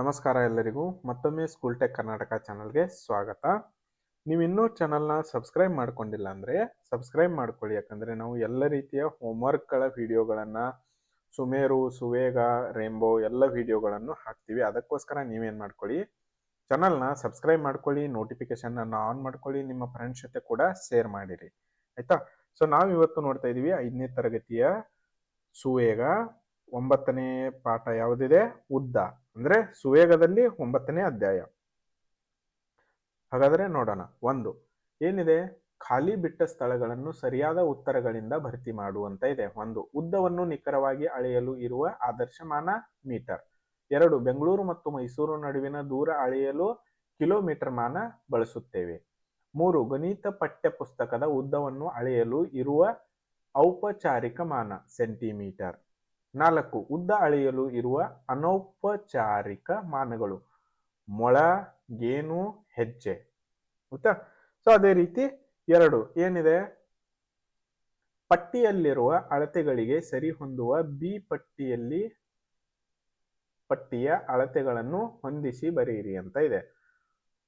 ನಮಸ್ಕಾರ ಎಲ್ಲರಿಗೂ. ಮತ್ತೊಮ್ಮೆ ಸ್ಕೂಲ್ ಟೆಕ್ ಕರ್ನಾಟಕ ಚಾನಲ್ಗೆ ಸ್ವಾಗತ. ನೀವು ಇನ್ನೂ ಚಾನಲ್ನ ಸಬ್ಸ್ಕ್ರೈಬ್ ಮಾಡ್ಕೊಂಡಿಲ್ಲ ಅಂದರೆ ಸಬ್ಸ್ಕ್ರೈಬ್ ಮಾಡ್ಕೊಳ್ಳಿ. ಯಾಕಂದರೆ ನಾವು ಎಲ್ಲ ರೀತಿಯ ಹೋಮ್ವರ್ಕ್ಗಳ ವಿಡಿಯೋಗಳನ್ನು ಸುಮೇರು, ಸುವೇಗ ರೇಂಬೋ ಎಲ್ಲ ವೀಡಿಯೋಗಳನ್ನು ಹಾಕ್ತೀವಿ. ಅದಕ್ಕೋಸ್ಕರ ನೀವೇನು ಮಾಡ್ಕೊಳ್ಳಿ ಚಾನಲ್ನ ಸಬ್ಸ್ಕ್ರೈಬ್ ಮಾಡ್ಕೊಳ್ಳಿ ನೋಟಿಫಿಕೇಶನ್ನ ಆನ್ ಮಾಡ್ಕೊಳ್ಳಿ, ನಿಮ್ಮ ಫ್ರೆಂಡ್ಸ್ ಜೊತೆ ಕೂಡ ಶೇರ್ ಮಾಡಿರಿ. ಆಯಿತಾ? ಸೊ ನಾವು ಇವತ್ತು ನೋಡ್ತಾ ಇದ್ದೀವಿ ಐದನೇ ತರಗತಿಯ ಸುವೇಗ. ಒಂಬತ್ತನೇ ಪಾಠ ಯಾವುದಿದೆ? ಉದ್ದ. ಅಂದ್ರೆ ಸುವೇಗದಲ್ಲಿ ಒಂಬತ್ತನೇ ಅಧ್ಯಾಯ. ಹಾಗಾದ್ರೆ ನೋಡೋಣ. ಒಂದು, ಏನಿದೆ? ಖಾಲಿ ಬಿಟ್ಟ ಸ್ಥಳಗಳನ್ನು ಸರಿಯಾದ ಉತ್ತರಗಳಿಂದ ಭರ್ತಿ ಮಾಡುವಂತ ಇದೆ. ಒಂದು, ಉದ್ದವನ್ನು ನಿಖರವಾಗಿ ಅಳೆಯಲು ಇರುವ ಆದರ್ಶಮಾನ ಮೀಟರ್. ಎರಡು, ಬೆಂಗಳೂರು ಮತ್ತು ಮೈಸೂರು ನಡುವಿನ ದೂರ ಅಳೆಯಲು ಕಿಲೋಮೀಟರ್ ಮಾನ ಬಳಸುತ್ತೇವೆ. ಮೂರು, ಗಣಿತ ಪಠ್ಯ ಪುಸ್ತಕದ ಉದ್ದವನ್ನು ಅಳೆಯಲು ಇರುವ ಔಪಚಾರಿಕ ಮಾನ, ಸೆಂಟಿಮೀಟರ್. ನಾಲ್ಕು, ಉದ್ದ ಅಳೆಯಲು ಇರುವ ಅನೌಪಚಾರಿಕ ಮಾನಗಳು. ಮೊಳ, ಗೇನು, ಹೆಜ್ಜೆ. ಗೊತ್ತಾ? ಸೊ ಅದೇ ರೀತಿ ಎರಡು, ಏನಿದೆ? ಪಟ್ಟಿಯಲ್ಲಿರುವ ಅಳತೆಗಳಿಗೆ ಸರಿ ಹೊಂದುವ ಬಿ ಪಟ್ಟಿಯಲ್ಲಿ ಪಟ್ಟಿಯ ಅಳತೆಗಳನ್ನು ಹೊಂದಿಸಿ ಬರೆಯಿರಿ ಅಂತ ಇದೆ.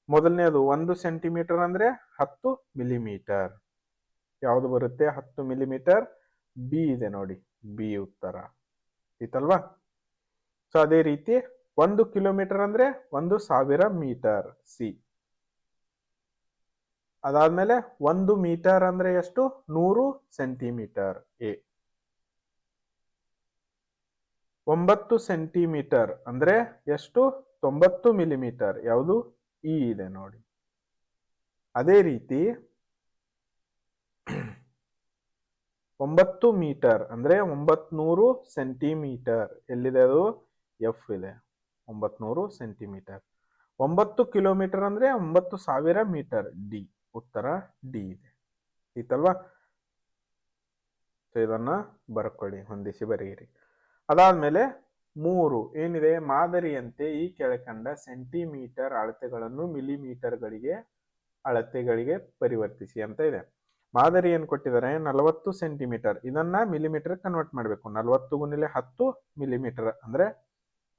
ಮೊದಲನೇದು, ಒಂದು ಸೆಂಟಿಮೀಟರ್ ಅಂದ್ರೆ ಹತ್ತು ಮಿಲಿಮೀಟರ್. ಯಾವುದು ಬರುತ್ತೆ? ಹತ್ತು ಮಿಲಿಮೀಟರ್? ಬಿ ಇದೆ ನೋಡಿ. ಬಿ ಉತ್ತರ. ಇತ್ತಲ್ವಾ ಸೊ ಅದೇ ರೀತಿ ಒಂದು ಕಿಲೋಮೀಟರ್ ಅಂದ್ರೆ ಒಂದು ಸಾವಿರ ಮೀಟರ್ ಸಿ. ಅದಾದ್ಮೇಲೆ ಒಂದು ಮೀಟರ್ ಅಂದ್ರೆ ಎಷ್ಟು? ನೂರು ಸೆಂಟಿಮೀಟರ್ ಎ. ಒಂಬತ್ತು ಸೆಂಟಿಮೀಟರ್ ಅಂದ್ರೆ ಎಷ್ಟು? ತೊಂಬತ್ತು ಮಿಲಿಮೀಟರ್. ಯಾವುದು? ಇ ಇದೆ ನೋಡಿ. ಅದೇ ರೀತಿ ಒಂಬತ್ತು ಮೀಟರ್ ಅಂದ್ರೆ ಒಂಬತ್ನೂರು ಸೆಂಟಿಮೀಟರ್. ಎಲ್ಲಿದೆ ಅದು? ಎಫ್ ಇದೆ. ಒಂಬತ್ನೂರು ಸೆಂಟಿಮೀಟರ್. ಒಂಬತ್ತು ಕಿಲೋಮೀಟರ್ ಅಂದ್ರೆ ಒಂಬತ್ತು ಸಾವಿರ ಮೀಟರ್. ಡಿ ಉತ್ತರ ಡಿ ಇದೆ. ಇತ್ತಲ್ವಾ? ಸೊ ಇದನ್ನ ಬರ್ಕೊಳ್ಳಿ, ಹೊಂದಿಸಿ ಬರೆಯಿರಿ. ಅದಾದ್ಮೇಲೆ ಮೂರು ಏನಿದೆ? ಮಾದರಿಯಂತೆ ಈ ಕೆಳಕಂಡ ಸೆಂಟಿಮೀಟರ್ ಅಳತೆಗಳನ್ನು ಮಿಲಿಮೀಟರ್ಗಳಿಗೆ ಅಳತೆಗಳಿಗೆ ಪರಿವರ್ತಿಸಿ ಅಂತ ಇದೆ. ಮಾದರಿ ಏನ್ ಕೊಟ್ಟಿದ್ದಾರೆ ನಲವತ್ತು ಸೆಂಟಿಮೀಟರ್. ಇದನ್ನ ಮಿಲಿಮೀಟರ್ ಕನ್ವರ್ಟ್ ಮಾಡಬೇಕು. ನಲವತ್ತು ಗುಣಿಲೆ ಹತ್ತು ಮಿಲಿಮೀಟರ್ ಅಂದ್ರೆ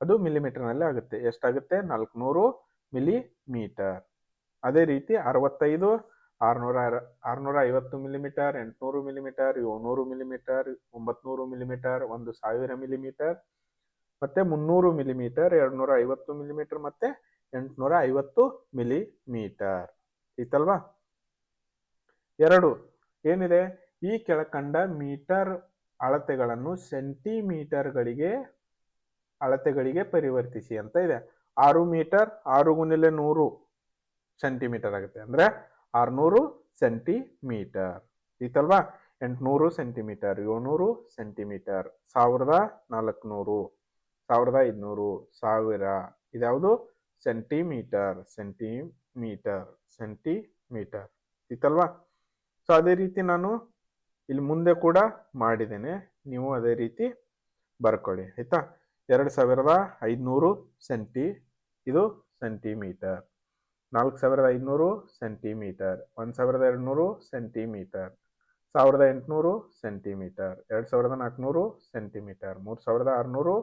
ಅದು ಮಿಲಿಮೀಟರ್ನಲ್ಲಿ ಆಗುತ್ತೆ. ಎಷ್ಟಾಗುತ್ತೆ? ನಾಲ್ಕುನೂರು ಮಿಲಿಮೀಟರ್ ಅದೇ ರೀತಿ ಅರವತ್ತೈದು, ಆರ್ನೂರ ಆರ್ನೂರ ಐವತ್ತು ಮಿಲಿಮೀಟರ್ ಎಂಟುನೂರು ಮಿಲಿಮೀಟರ್ ಏಳ್ನೂರು ಮಿಲಿಮೀಟರ್ ಒಂಬತ್ನೂರು ಮಿಲಿಮೀಟರ್ ಒಂದು ಸಾವಿರ ಮಿಲಿಮೀಟರ್ ಮತ್ತೆ ಮುನ್ನೂರು ಮಿಲಿಮೀಟರ್ ಎರಡ್ನೂರ ಐವತ್ತು ಮಿಲಿಮೀಟರ್ ಮತ್ತೆ ಎಂಟುನೂರ ಐವತ್ತು ಮಿಲಿಮೀಟರ್ ಇತ್ತಲ್ವಾ? ಎರಡು, ಏನಿದೆ? ಈ ಕೆಳಕಂಡ ಮೀಟರ್ ಅಳತೆಗಳನ್ನು ಸೆಂಟಿಮೀಟರ್ಗಳಿಗೆ, ಅಳತೆಗಳಿಗೆ ಪರಿವರ್ತಿಸಿ ಅಂತ ಇದೆ. ಆರು ಮೀಟರ್, ಆರು ಗುಣಿಲೆ ನೂರು ಸೆಂಟಿಮೀಟರ್ ಆಗುತ್ತೆ. ಅಂದ್ರೆ ಆರ್ನೂರು ಸೆಂಟಿಮೀಟರ್. ಇತ್ತಲ್ವಾ ಎಂಟುನೂರು ಸೆಂಟಿಮೀಟರ್, ಏಳ್ನೂರು ಸೆಂಟಿಮೀಟರ್. ಸಾವಿರದ ನಾಲ್ಕುನೂರು, ಸಾವಿರದ ಐದುನೂರು, ಸಾವಿರ. ಇದ್ಯಾವುದು? Centimetre centimetre centimetre. ಇತ್ತಲ್ವಾ ಸೊ ಅದೇ ರೀತಿ ನಾನು ಇಲ್ಲಿ ಮುಂದೆ ಕೂಡ ಮಾಡಿದ್ದೇನೆ. ನೀವು ಅದೇ ರೀತಿ ಬರ್ಕೊಳ್ಳಿ, ಆಯ್ತಾ? ಎರಡು ಸಾವಿರದ ಐದುನೂರು ಸೆಂಟಿ, ಇದು ಸೆಂಟಿಮೀಟರ್. ನಾಲ್ಕು ಸಾವಿರದ ಐದುನೂರು ಸೆಂಟಿಮೀಟರ್. ಒಂದು ಸಾವಿರದ ಎರಡುನೂರು ಸೆಂಟಿಮೀಟರ್. ಸಾವಿರದ ಎಂಟುನೂರು ಸೆಂಟಿಮೀಟರ್. ಎರಡು ಸಾವಿರದ ನಾಲ್ಕುನೂರು ಸೆಂಟಿಮೀಟರ್. ಮೂರು ಸಾವಿರದ ಆರುನೂರು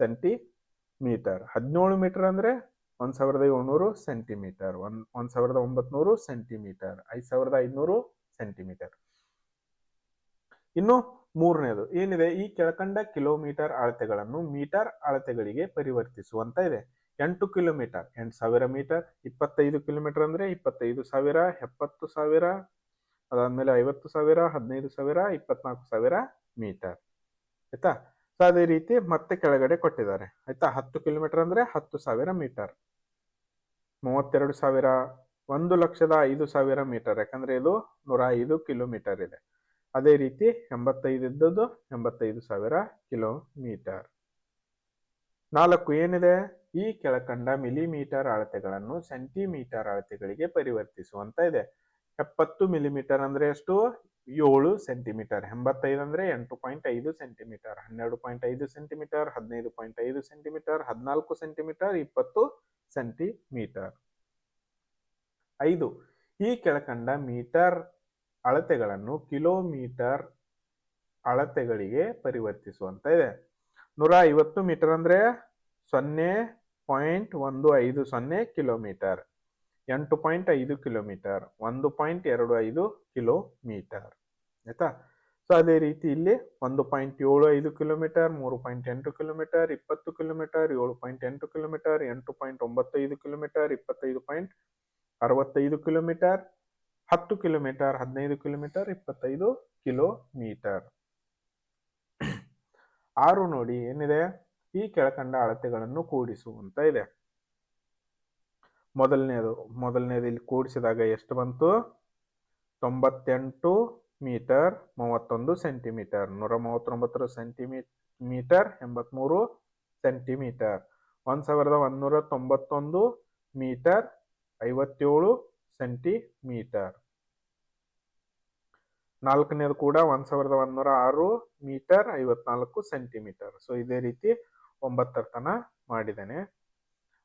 ಸೆಂಟಿಮೀಟರ್. ಹದಿನೇಳು ಮೀಟರ್ ಅಂದರೆ ಒಂದು ಸಾವಿರದ ಏಳ್ನೂರು ಸೆಂಟಿಮೀಟರ್. ಒಂದು ಒಂದು ಸಾವಿರದ ಒಂಬತ್ನೂರು ಸೆಂಟಿಮೀಟರ್. ಐದು ಸಾವಿರದ ಐದುನೂರು ಸೆಂಟಿಮೀಟರ್ ಇನ್ನು ಮೂರನೇದು, ಏನಿದೆ? ಈ ಕೆಳಕಂಡ ಕಿಲೋಮೀಟರ್ ಅಳತೆಗಳನ್ನು ಮೀಟರ್ ಅಳತೆಗಳಿಗೆ ಪರಿವರ್ತಿಸುವಂತ ಇದೆ. ಎಂಟು ಕಿಲೋಮೀಟರ್, ಎಂಟು ಸಾವಿರ ಮೀಟರ್, ಇಪ್ಪತ್ತೈದು ಕಿಲೋಮೀಟರ್ ಅಂದ್ರೆ ಇಪ್ಪತ್ತೈದು ಸಾವಿರ, ಎಪ್ಪತ್ತು ಸಾವಿರ, ಅದಾದ್ಮೇಲೆ ಐವತ್ತು ಸಾವಿರ, ಹದಿನೈದು ಸಾವಿರ, ಇಪ್ಪತ್ನಾಲ್ಕು ಸಾವಿರ ಮೀಟರ್. ಆಯ್ತಾ? ಸೊ, ಅದೇ ರೀತಿ ಮತ್ತೆ ಕೆಳಗಡೆ ಕೊಟ್ಟಿದ್ದಾರೆ. ಆಯ್ತಾ? ಹತ್ತು ಕಿಲೋಮೀಟರ್ ಅಂದ್ರೆ ಹತ್ತು ಸಾವಿರ ಮೀಟರ್. ಮೂವತ್ತೆರಡು ಸಾವಿರ ಒಂದು ಲಕ್ಷದ ಐದು ಸಾವಿರ ಮೀಟರ್, ಯಾಕಂದ್ರೆ ಇದು ನೂರ ಐದು ಕಿಲೋಮೀಟರ್ ಇದೆ. ಅದೇ ರೀತಿ ಎಂಬತ್ತೈದು ಇದ್ದದ್ದು ಎಂಬತ್ತೈದು ಸಾವಿರ ಕಿಲೋಮೀಟರ್. ನಾಲ್ಕು ಏನಿದೆ? ಈ ಕೆಳಕಂಡ ಮಿಲಿಮೀಟರ್ ಅಳತೆಗಳನ್ನು ಸೆಂಟಿಮೀಟರ್ ಅಳತೆಗಳಿಗೆ ಪರಿವರ್ತಿಸುವಂತ ಇದೆ. ಎಪ್ಪತ್ತು ಮಿಲಿಮೀಟರ್ ಅಂದ್ರೆ ಎಷ್ಟು? ಏಳು ಸೆಂಟಿಮೀಟರ್. ಎಂಬತ್ತೈದು ಅಂದ್ರೆ ಎಂಟು ಪಾಯಿಂಟ್ ಐದು ಸೆಂಟಿಮೀಟರ್. ಹನ್ನೆರಡು ಪಾಯಿಂಟ್ ಐದು ಸೆಂಟಿಮೀಟರ್, ಹದಿನೈದು ಪಾಯಿಂಟ್ ಐದು ಸೆಂಟಿಮೀಟರ್, ಹದಿನಾಲ್ಕು ಸೆಂಟಿಮೀಟರ್, ಇಪ್ಪತ್ತು ಸೆಂಟಿಮೀಟರ್. ಐದು. ಈ ಕೆಳಕಂಡ ಮೀಟರ್ ಅಳತೆಗಳನ್ನು ಕಿಲೋಮೀಟರ್ ಅಳತೆಗಳಿಗೆ ಪರಿವರ್ತಿಸುವಂತ ಇದೆ. ನೂರ ಐವತ್ತು ಮೀಟರ್ ಅಂದ್ರೆ ಸೊನ್ನೆ ಪಾಯಿಂಟ್ ಒಂದು ಐದು ಸೊನ್ನೆ ಕಿಲೋಮೀಟರ್. ಎಂಟು ಪಾಯಿಂಟ್ ಐದು ಕಿಲೋಮೀಟರ್. ಒಂದು ಪಾಯಿಂಟ್ ಎರಡು ಐದು ಕಿಲೋಮೀಟರ್. ಆಯ್ತಾ? ಸೊ ಅದೇ ರೀತಿ ಇಲ್ಲಿ ಒಂದು ಪಾಯಿಂಟ್ ಏಳು ಐದು ಕಿಲೋಮೀಟರ್, ಮೂರು ಪಾಯಿಂಟ್ ಎಂಟು ಕಿಲೋಮೀಟರ್, ಇಪ್ಪತ್ತು ಕಿಲೋಮೀಟರ್, ಏಳು ಪಾಯಿಂಟ್ ಎಂಟು ಕಿಲೋಮೀಟರ್, ಎಂಟು ಪಾಯಿಂಟ್ ಒಂಬತ್ತೈದು ಕಿಲೋಮೀಟರ್, ಇಪ್ಪತ್ತೈದು ಪಾಯಿಂಟ್ ಅರವತ್ತೈದು ಕಿಲೋಮೀಟರ್, ಹತ್ತು ಕಿಲೋಮೀಟರ್, ಹದಿನೈದು ಕಿಲೋಮೀಟರ್, ಇಪ್ಪತ್ತೈದು ಕಿಲೋಮೀಟರ್. ಆರು ನೋಡಿ ಏನಿದೆ? ಈ ಕೆಳಕಂಡ ಅಳತೆಗಳನ್ನು ಕೂಡಿಸುವಂತ ಇದೆ. ಮೊದಲನೇದು ಮೊದಲನೇದು ಇಲ್ಲಿ ಕೂಡಿಸಿದಾಗ ಎಷ್ಟು ಬಂತು? ತೊಂಬತ್ತೆಂಟು ಮೀಟರ್, ಮೂವತ್ತೊಂದು ಸೆಂಟಿಮೀಟರ್. ನೂರ ಮೂವತ್ತೊಂಬತ್ತರ ಸೆಂಟಿಮೀ, ಮೀಟರ್, ಎಂಬತ್ಮೂರು ಸೆಂಟಿಮೀಟರ್. ಒಂದು ಸಾವಿರದ ಒಂದೂರ ತೊಂಬತ್ತೊಂದು ಮೀಟರ್ ಐವತ್ತೇಳು ಸೆಂಟಿಮೀಟರ್. ನಾಲ್ಕನೇದು ಕೂಡ ಒಂದ್ ಸಾವಿರದ ಒಂದೂರ ಆರು ಮೀಟರ್ ಐವತ್ನಾಲ್ಕು ಸೆಂಟಿಮೀಟರ್. ಸೊ ಇದೇ ರೀತಿ ಒಂಬತ್ತರ ತನ ಮಾಡಿದ್ದೇನೆ.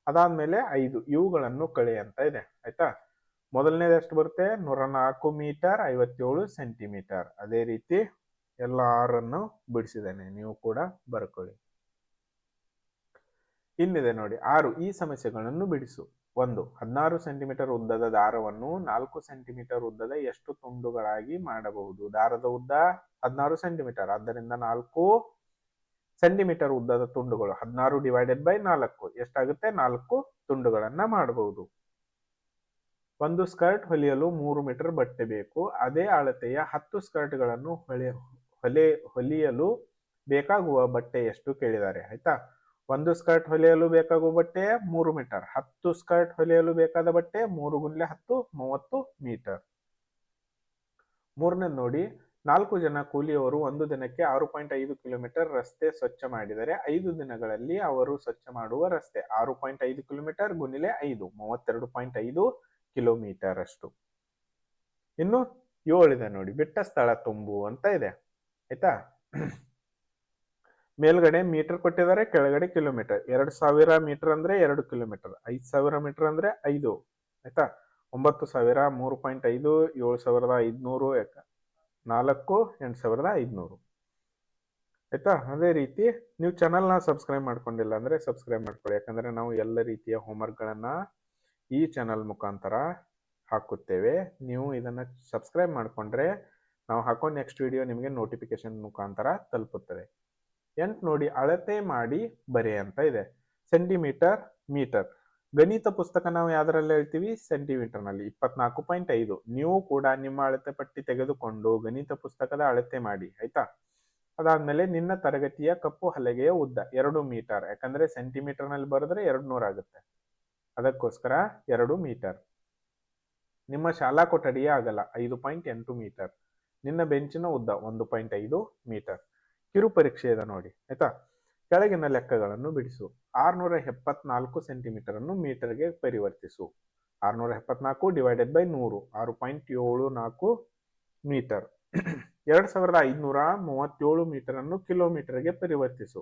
ಅದಾದ್ಮೇಲೆ ಐದು ಇವುಗಳನ್ನು ಕಳೆ ಅಂತ ಇದೆ. ಆಯ್ತಾ? ಮೊದಲನೇದು ಎಷ್ಟು ಬರುತ್ತೆ? ನೂರ ನಾಲ್ಕು ಮೀಟರ್ ಐವತ್ತೇಳು ಸೆಂಟಿಮೀಟರ್. ಅದೇ ರೀತಿ ಎಲ್ಲ ಆರನ್ನು ಬಿಡಿಸಿದ್ದೇನೆ. ನೀವು ಕೂಡ ಬರ್ಕೊಳ್ಳಿ. ಇನ್ನಿದೆ ನೋಡಿ. ಆರು ಈ ಸಮಸ್ಯೆಗಳನ್ನು ಬಿಡಿಸು. ಒಂದು, ಹದಿನಾರು ಸೆಂಟಿಮೀಟರ್ ಉದ್ದದ ದಾರವನ್ನು ನಾಲ್ಕು ಸೆಂಟಿಮೀಟರ್ ಉದ್ದದ ಎಷ್ಟು ತುಂಡುಗಳಾಗಿ ಮಾಡಬಹುದು? ದಾರದ ಉದ್ದ ಹದಿನಾರು ಸೆಂಟಿಮೀಟರ್, ಆದ್ದರಿಂದ ನಾಲ್ಕು ಸೆಂಟಿಮೀಟರ್ ಉದ್ದದ ತುಂಡುಗಳು, ಹದಿನಾರು ಡಿವೈಡೆಡ್ ಬೈ ನಾಲ್ಕು, ಎಷ್ಟಾಗುತ್ತೆ? ನಾಲ್ಕು ತುಂಡುಗಳನ್ನ ಮಾಡಬಹುದು. ಒಂದು ಸ್ಕರ್ಟ್ ಹೊಲಿಯಲು ಮೂರು ಮೀಟರ್ ಬಟ್ಟೆ ಬೇಕು, ಅದೇ ಅಳತೆಯ ಹತ್ತು ಸ್ಕರ್ಟ್ಗಳನ್ನು ಹೊಲೆ ಹೊಲೆ, ಹೊಲಿಯಲು ಬೇಕಾಗುವ ಬಟ್ಟೆ ಎಷ್ಟು ಕೇಳಿದ್ದಾರೆ? ಆಯ್ತಾ? ಒಂದು ಸ್ಕರ್ಟ್ ಹೊಲಿಯಲು ಬೇಕಾಗುವ ಬಟ್ಟೆ ಮೂರು ಮೀಟರ್, ಹತ್ತು ಸ್ಕರ್ಟ್ ಹೊಲಿಯಲು ಬೇಕಾದ ಬಟ್ಟೆ ಮೂರು ಗುಂಡ್ಲೆ ಹತ್ತು, ಮೂವತ್ತು ಮೀಟರ್. ಮೂರನೇ ನೋಡಿ, ನಾಲ್ಕು ಜನ ಕೂಲಿಯವರು ಒಂದು ದಿನಕ್ಕೆ ಆರು ಪಾಯಿಂಟ್ ಐದು ಕಿಲೋಮೀಟರ್ ರಸ್ತೆ ಸ್ವಚ್ಛ ಮಾಡಿದರೆ ಐದು ದಿನಗಳಲ್ಲಿ ಅವರು ಸ್ವಚ್ಛ ಮಾಡುವ ರಸ್ತೆ ಆರು ಪಾಯಿಂಟ್ ಐದು ಕಿಲೋಮೀಟರ್ ಗುಣಿಲೆ ಐದು, ಮೂವತ್ತೆರಡು ಪಾಯಿಂಟ್ ಐದು ಕಿಲೋಮೀಟರ್ ಅಷ್ಟು ಇನ್ನು ಏಳಿದೆ ನೋಡಿ, ಬಿಟ್ಟ ಸ್ಥಳ ತುಂಬು ಅಂತ ಇದೆ. ಆಯ್ತಾ? ಮೇಲ್ಗಡೆ ಮೀಟರ್ ಕೊಟ್ಟಿದ್ದಾರೆ, ಕೆಳಗಡೆ ಕಿಲೋಮೀಟರ್ ಎರಡು ಸಾವಿರ ಮೀಟರ್ ಅಂದ್ರೆ ಎರಡು ಕಿಲೋಮೀಟರ್ ಐದ್ ಸಾವಿರ ಮೀಟರ್ ಅಂದ್ರೆ ಐದು, ಆಯ್ತಾ? ಒಂಬತ್ತು ಸಾವಿರ, ಮೂರು ಪಾಯಿಂಟ್ ಐದು, ಏಳು ಸಾವಿರದ ಐದ್ನೂರು ನಾಲ್ಕು, ಎಂಟು ಸಾವಿರದ ಐದ್ನೂರು. ಆಯ್ತಾ? ಅದೇ ರೀತಿ ನೀವು ಚಾನಲ್ನ ಸಬ್ಸ್ಕ್ರೈಬ್ ಮಾಡ್ಕೊಂಡಿಲ್ಲ ಅಂದ್ರೆ ಸಬ್ಸ್ಕ್ರೈಬ್ ಮಾಡ್ಕೊಳ್ಳಿ. ಯಾಕಂದ್ರೆ ನಾವು ಎಲ್ಲ ರೀತಿಯ ಹೋಮ್ವರ್ಕ್ಗಳನ್ನ ಈ ಚಾನಲ್ ಮುಖಾಂತರ ಹಾಕುತ್ತೇವೆ. ನೀವು ಇದನ್ನ ಸಬ್ಸ್ಕ್ರೈಬ್ ಮಾಡ್ಕೊಂಡ್ರೆ ನಾವು ಹಾಕೋ ನೆಕ್ಸ್ಟ್ ವಿಡಿಯೋ ನಿಮಗೆ ನೋಟಿಫಿಕೇಶನ್ ಮುಖಾಂತರ ತಲುಪುತ್ತದೆ. ಎಂಟು ನೋಡಿ ಅಳತೆ ಮಾಡಿ ಬರೆ ಅಂತ ಇದೆ. Centimetre, metre. ಗಣಿತ ಪುಸ್ತಕ ನಾವು ಯಾವ್ದ್ರಲ್ಲಿ ಹೇಳ್ತೀವಿ? ಸೆಂಟಿಮೀಟರ್ನಲ್ಲಿ. ಇಪ್ಪತ್ನಾಲ್ಕು ಪಾಯಿಂಟ್ ಐದು. ನೀವು ಕೂಡ ನಿಮ್ಮ ಅಳತೆ ಪಟ್ಟಿ ತೆಗೆದುಕೊಂಡು ಗಣಿತ ಪುಸ್ತಕದ ಅಳತೆ ಮಾಡಿ. ಆಯ್ತಾ? ಅದಾದ್ಮೇಲೆ ನಿನ್ನ ತರಗತಿಯ ಕಪ್ಪು ಹಲಗೆಯ ಉದ್ದ. ಎರಡು ಮೀಟರ್. ಯಾಕಂದ್ರೆ ಸೆಂಟಿಮೀಟರ್ನಲ್ಲಿ ಬರೆದ್ರೆ ಎರಡು ನೂರ ಆಗುತ್ತೆ. ಅದಕ್ಕೋಸ್ಕರ ಎರಡು ಮೀಟರ್. ನಿಮ್ಮ ಶಾಲಾ ಕೊಠಡಿಯೇ ಆಗಲ್ಲ. ಐದು ಪಾಯಿಂಟ್ ಎಂಟು ಮೀಟರ್. ನಿನ್ನ ಬೆಂಚಿನ ಉದ್ದ ಒಂದು ಪಾಯಿಂಟ್ ಐದು ಮೀಟರ್. ಕಿರು ಪರೀಕ್ಷೆ ಇದೆ ನೋಡಿ, ಆಯ್ತಾ? ಕೆಳಗಿನ ಲೆಕ್ಕಗಳನ್ನು ಬಿಡಿಸು. ಆರ್ನೂರ ಎಪ್ಪತ್ನಾಲ್ಕು ಸೆಂಟಿಮೀಟರ್ ಅನ್ನು ಮೀಟರ್ಗೆ ಪರಿವರ್ತಿಸು. ಆರ್ನೂರ ಎಪ್ಪತ್ನಾಲ್ಕು ಡಿವೈಡೆಡ್ ಬೈ ನೂರು, ಆರು ಪಾಯಿಂಟ್ ಏಳು ನಾಲ್ಕು ಮೀಟರ್. ಎರಡ್ ಸಾವಿರದ ಐದುನೂರ ಮೂವತ್ತೇಳು ಮೀಟರ್ ಅನ್ನು ಕಿಲೋಮೀಟರ್ಗೆ ಪರಿವರ್ತಿಸು.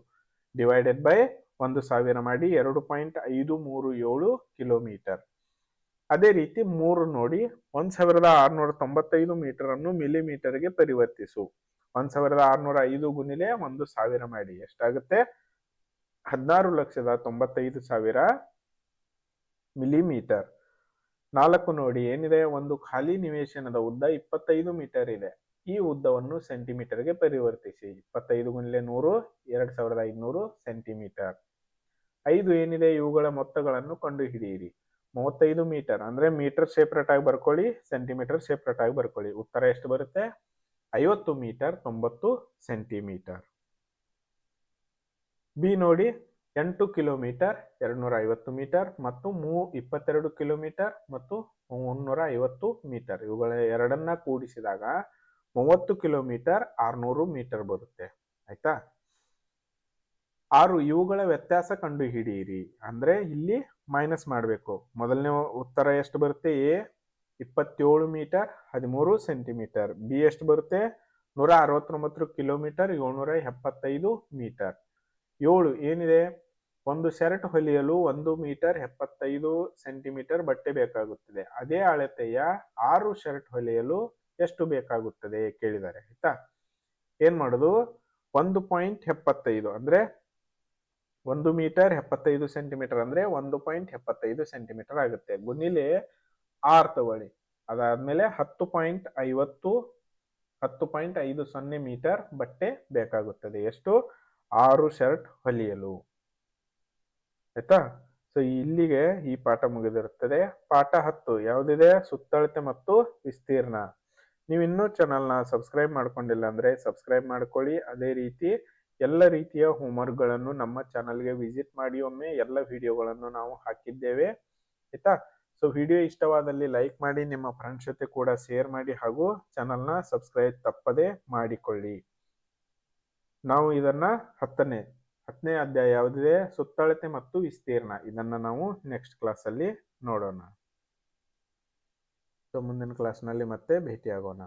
ಡಿವೈಡೆಡ್ ಬೈ ಒಂದು ಸಾವಿರ ಮಾಡಿ ಎರಡು ಪಾಯಿಂಟ್ ಐದು ಮೂರು ಏಳು ಕಿಲೋಮೀಟರ್. ಅದೇ ರೀತಿ ಮೂರು ನೋಡಿ, ಒಂದ್ ಸಾವಿರದ ಆರ್ನೂರ ತೊಂಬತ್ತೈದು ಮೀಟರ್ ಅನ್ನು ಮಿಲಿಮೀಟರ್ಗೆ ಪರಿವರ್ತಿಸು. ಒಂದ್ ಸಾವಿರದ ಆರ್ನೂರ ಐದು ಗುಣಿಲೆ ಒಂದು ಸಾವಿರ ಮಾಡಿ. ಎಷ್ಟಾಗುತ್ತೆ? ಹದಿನಾರು ಲಕ್ಷದ ತೊಂಬತ್ತೈದು ಸಾವಿರ ಮಿಲಿಮೀಟರ್ ನಾಲ್ಕು ನೋಡಿ, ಏನಿದೆ? ಒಂದು ಖಾಲಿ ನಿವೇಶನದ ಉದ್ದ ಇಪ್ಪತ್ತೈದು ಮೀಟರ್ ಇದೆ. ಈ ಉದ್ದವನ್ನು ಸೆಂಟಿಮೀಟರ್ಗೆ ಪರಿವರ್ತಿಸಿ. ಇಪ್ಪತ್ತೈದು ಗುಣಿಲೆ ನೂರು, ಎರಡ್ ಸಾವಿರದ ಐದುನೂರು ಸೆಂಟಿಮೀಟರ್ ಐದು ಏನಿದೆ? ಇವುಗಳ ಮೊತ್ತಗಳನ್ನು ಕಂಡುಹಿಡಿಯಿರಿ. ಮೂವತ್ತೈದು ಮೀಟರ್ ಅಂದ್ರೆ ಮೀಟರ್ ಸೆಪರೇಟ್ ಆಗಿ ಬರ್ಕೊಳ್ಳಿ ಸೆಂಟಿಮೀಟರ್ ಸೆಪರೇಟ್ ಆಗಿ ಬರ್ಕೊಳ್ಳಿ. ಉತ್ತರ ಎಷ್ಟು ಬರುತ್ತೆ? ಐವತ್ತು ಮೀಟರ್, ತೊಂಬತ್ತು ಸೆಂಟಿಮೀಟರ್. ಬಿ ನೋಡಿ, ಎಂಟು ಕಿಲೋಮೀಟರ್ ಎರಡ್ನೂರ ಐವತ್ತು ಮೀಟರ್ ಮತ್ತು ಮೂ ಇಪ್ಪತ್ತೆರಡು ಕಿಲೋಮೀಟರ್ ಮತ್ತು ಮುನ್ನೂರ ಐವತ್ತು ಮೀಟರ್. ಇವುಗಳ ಎರಡನ್ನ ಕೂಡಿಸಿದಾಗ ಮೂವತ್ತು ಕಿಲೋಮೀಟರ್, ಆರ್ನೂರು ಮೀಟರ್ ಬರುತ್ತೆ. ಆಯ್ತಾ? ಆರು, ಇವುಗಳ ವ್ಯತ್ಯಾಸ ಕಂಡುಹಿಡಿಯಿರಿ. ಅಂದ್ರೆ ಇಲ್ಲಿ ಮೈನಸ್ ಮಾಡಬೇಕು. ಮೊದಲನೇ ಉತ್ತರ ಎಷ್ಟು ಬರುತ್ತೆ? ಎ ಇಪ್ಪತ್ತೇಳು ಮೀಟರ್, ಹದಿಮೂರು ಸೆಂಟಿಮೀಟರ್. ಬಿ ಎಷ್ಟು ಬರುತ್ತೆ? ನೂರ ಅರವತ್ತೊಂಬತ್ತು ಕಿಲೋಮೀಟರ್, ಏಳ್ನೂರ ಎಪ್ಪತ್ತೈದು ಮೀಟರ್. ಏಳು ಏನಿದೆ? ಒಂದು ಶರ್ಟ್ ಹೊಲಿಯಲು ಒಂದು ಮೀಟರ್ ಎಪ್ಪತ್ತೈದು ಸೆಂಟಿಮೀಟರ್ ಬಟ್ಟೆ ಬೇಕಾಗುತ್ತದೆ. ಅದೇ ಅಳತೆಯ ಆರು ಶರ್ಟ್ ಹೊಲಿಯಲು ಎಷ್ಟು ಬೇಕಾಗುತ್ತದೆ ಕೇಳಿದ್ದಾರೆ, ಆಯ್ತಾ? ಏನ್ ಮಾಡೋದು? ಒಂದು ಪಾಯಿಂಟ್ ಎಪ್ಪತ್ತೈದು ಅಂದ್ರೆ ಒಂದು ಮೀಟರ್ ಎಪ್ಪತ್ತೈದು ಸೆಂಟಿಮೀಟರ್ ಅಂದ್ರೆ ಒಂದು ಪಾಯಿಂಟ್ ಎಪ್ಪತ್ತೈದು ಸೆಂಟಿಮೀಟರ್ ಆಗುತ್ತೆ. ಗುಣಿಲೆ ಆರ್ ತಗೊಳ್ಳಿ. ಅದಾದ್ಮೇಲೆ ಹತ್ತು ಪಾಯಿಂಟ್ ಐವತ್ತು, ಹತ್ತು ಪಾಯಿಂಟ್ ಐದು ಸೊನ್ನೆ ಮೀಟರ್ ಬಟ್ಟೆ ಬೇಕಾಗುತ್ತದೆ. ಎಷ್ಟು? ಆರು ಶರ್ಟ್ ಹೊಲಿಯಲು. ಆಯ್ತಾ? ಸೊ ಇಲ್ಲಿಗೆ ಈ ಪಾಠ ಮುಗಿದಿರುತ್ತದೆ. ಪಾಠ ಹತ್ತು. ಯಾವುದಿದೆ? ಸುತ್ತಳತೆ ಮತ್ತು ವಿಸ್ತೀರ್ಣ. ನೀವು ಇನ್ನೂ ಚಾನಲ್ನ ಸಬ್ಸ್ಕ್ರೈಬ್ ಮಾಡ್ಕೊಂಡಿಲ್ಲ ಅಂದ್ರೆ ಸಬ್ಸ್ಕ್ರೈಬ್ ಮಾಡ್ಕೊಳ್ಳಿ. ಅದೇ ರೀತಿ ಎಲ್ಲ ರೀತಿಯ ಹೋಮ್ವರ್ಕ್ಗಳನ್ನು ನಮ್ಮ ಚಾನಲ್ಗೆ ವಿಸಿಟ್ ಮಾಡಿ ಒಮ್ಮೆ ಎಲ್ಲ ವಿಡಿಯೋಗಳನ್ನು ನಾವು ಹಾಕಿದ್ದೇವೆ. ಆಯ್ತಾ? ಸೊ ವಿಡಿಯೋ ಇಷ್ಟವಾದಲ್ಲಿ ಲೈಕ್ ಮಾಡಿ, ನಿಮ್ಮ ಫ್ರೆಂಡ್ಸ್ ಜೊತೆ ಕೂಡ ಶೇರ್ ಮಾಡಿ ಹಾಗೂ ಚಾನಲ್ನ ಸಬ್ಸ್ಕ್ರೈಬ್ ತಪ್ಪದೆ ಮಾಡಿಕೊಳ್ಳಿ. ನಾವು ಇದನ್ನ ಹತ್ತನೇ ಹತ್ತನೇ ಅಧ್ಯಾಯ ಯಾವುದಿದೆ? ಸುತ್ತಳತೆ ಮತ್ತು ವಿಸ್ತೀರ್ಣ. ಇದನ್ನ ನಾವು ನೆಕ್ಸ್ಟ್ ಕ್ಲಾಸಲ್ಲಿ ನೋಡೋಣ. ಸೊ ಮುಂದಿನ ಕ್ಲಾಸ್ನಲ್ಲಿ ಮತ್ತೆ ಭೇಟಿಯಾಗೋಣ.